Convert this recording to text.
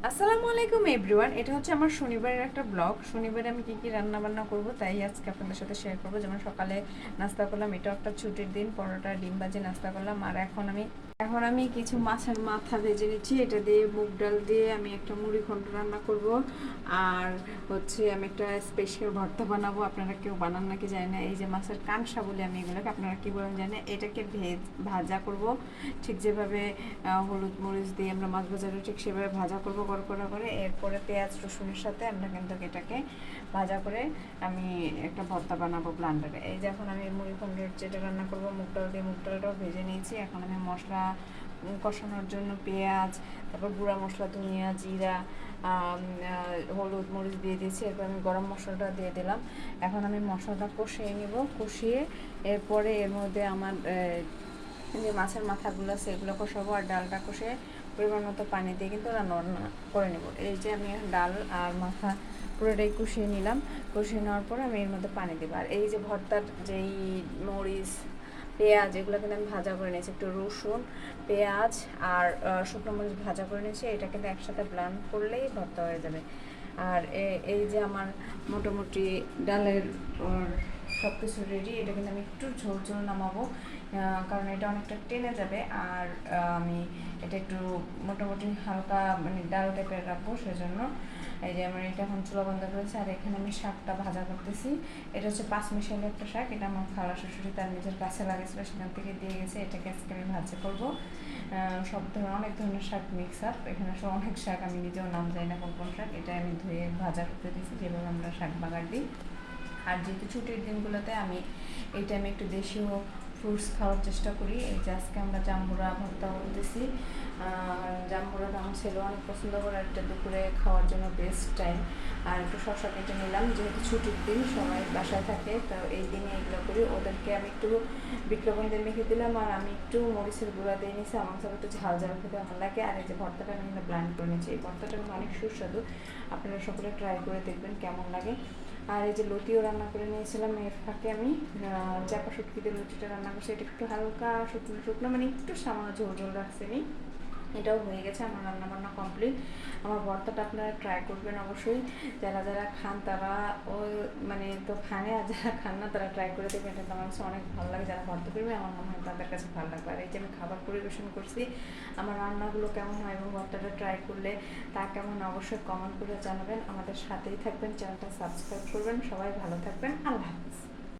আসসালামু আলাইকুম এভরিওয়ান, এটা হচ্ছে আমার শনিবারের একটা ব্লগ। শনিবারে আমি কী কী রান্না বান্না করব তাই আজকে আপনাদের সাথে শেয়ার করব। যেমন সকালে নাস্তা করলাম এটাও একটা ছুটির দিন, পরোটা, ডিম বাজে নাস্তা করলাম। আর এখন আমি এখন আমি কিছু মাছের মাথা ভেজে নিচ্ছি। এটা দিয়ে মুগ ডাল দিয়ে আমি একটা মুড়ি ঘন্ট রান্না করব। আর হচ্ছে আমি একটা স্পেশাল ভর্তা বানাবো। আপনারা কেউ বানান নাকি জানি না। এই যে মাছের কানসা বলে আমি এগুলোকে, আপনারা কী বলেন জানি এটাকে ভেজ, ভাজা করব। ঠিক যেভাবে হলুদ মরিচ দিয়ে আমরা মাছ ভাজাটা ঠিক সেভাবে ভাজা করব কড়কড়া করে এরপরে পেঁয়াজ, রসুনের সাথে আমরা কিন্তু এটাকে ভাজা করে আমি একটা ভর্তা বানাবো ব্লান্ডারে এই যে এখন আমি মুড়ি খন্ডের যেটা রান্না করব, মুগ ডাল দিয়ে মুগ ডালটাও ভেজে নিয়েছি। এখন আমি মশলা কষানোর জন্য পেঁয়াজ, তারপর গুঁড়া মশলা, ধনিয়া, জিরা হলুদ, মরিচ দিয়ে দিয়েছি, এরপর আমি গরম মশলাটা দিয়ে দিলাম। এখন আমি মশলাটা কষিয়ে নিব, কষিয়ে এরপরে এর মধ্যে আমার যে মাছের মাথাগুলো আছে, এগুলো কষাবো আর ডালটা কষে পরিমাণ মতো পানি দিয়ে কিন্তু রান্না করে নেব। এই যে আমি ডাল আর মাথা পুরোটাই কষিয়ে নিলাম, কষিয়ে নেওয়ার পর আমি এর মধ্যে পানি দেবো। আর এই যে ভর্তার যেই মরিচ পেঁয়াজ, এগুলো কিন্তু আমি ভাজা করে নিয়েছি, একটু রসুন, পেঁয়াজ আর শুকনো মরিচ ভাজা করে নিয়েছি, এটা কিন্তু একসাথে ব্লান্ড করলেই ভর্তা হয়ে যাবে। আর এই যে আমার মোটামুটি ডালের সব কিছু রেডি এটা কিন্তু আমি একটু ঝোল ঝোল নামাবো কারণ এটা অনেকটা টেনে যাবে আর আমি এটা একটু মোটামুটি হালকা মানে ডাল টাইপের রাখব, সেজন্য। এই যে আমার এটা এখন চুলা বন্ধ করেছে, আর এখানে আমি শাকটা ভাজা করতেছি। এটা হচ্ছে পাঁচ মিশালি একটা শাক, এটা আমার খালা শ্বশুরি তার নিজের কাছে লাগেছিল সেখান থেকে দিয়ে গেছে, এটাকে আজকে আমি ভাজা করব। সব ধরনের, অনেক ধরনের শাক মিক্স আপ এখানে সব অনেক শাক, আমি নিজেও নাম জানি না কোন কোন শাক এটা আমি ধুয়ে ভাজা করতে দিয়েছি, যেভাবে আমরা শাক বাগার দিই। আর যেহেতু ছুটির দিনগুলোতে আমি এই টাইমে একটু দেশীয় ফ্রুটস খাওয়ার চেষ্টা করি। এই যে আজকে আমরা জাম্বুরা ভর্তা বলতেছি। জাম্বুরাটা আমার ছেলে, অনেক পছন্দ করে এটা দুপুরে খাওয়ার জন্য বেস্ট টাইম আর একটু শশা কেটে নিলাম, যেহেতু ছুটির দিন, সবাই বাসায় থাকে, তো এই দিনে এগুলো করি। ওদেরকে আমি একটু দিয়ে মেখে দিলাম, আর আমি একটু মরিচের গুঁড়া দিয়ে নিয়েছি আমার সাথে একটু ঝাল ঝাল খেতে ভালো লাগে। আর এই যে ভর্তাটা আমি ব্লান্ড করে নিয়েছি। এই ভর্তাটা অনেক সুস্বাদু। আপনারা সকলে ট্রাই করে দেখবেন কেমন লাগে। আর এই যে লতিও রান্না করে নিয়েছিলাম, এর ফাঁকে আমি। চাপা শুটকিতে লুচিটা রান্না করছি। এটা একটু হালকা শুকনো শুকনো মানে একটু সামান্য ঝোল ঝোল রাখছি এটাও হয়ে গেছে আমার রান্নাবান্না কমপ্লিট আমার ভর্তাটা আপনারা ট্রাই করবেন অবশ্যই। যারা যারা খান তারা ও মানে তো খানে আর যারা খান না তারা ট্রাই করে দেখবেন, এটা আমার কাছে অনেক ভালো লাগে। যারা ভর্তা করবে, আমার মনে হয় তাদের কাছে ভালো লাগবে। আর এই যে আমি খাবার পরিবেশন করছি, আমার রান্নাগুলো কেমন হয় এবং ভর্তাটা ট্রাই করলে তা কেমন, অবশ্যই কমেন্ট করে জানাবেন। আমাদের সাথেই থাকবেন, চ্যানেলটা সাবস্ক্রাইব করবেন। সবাই ভালো থাকবেন। আল্লাহ হাফিজ।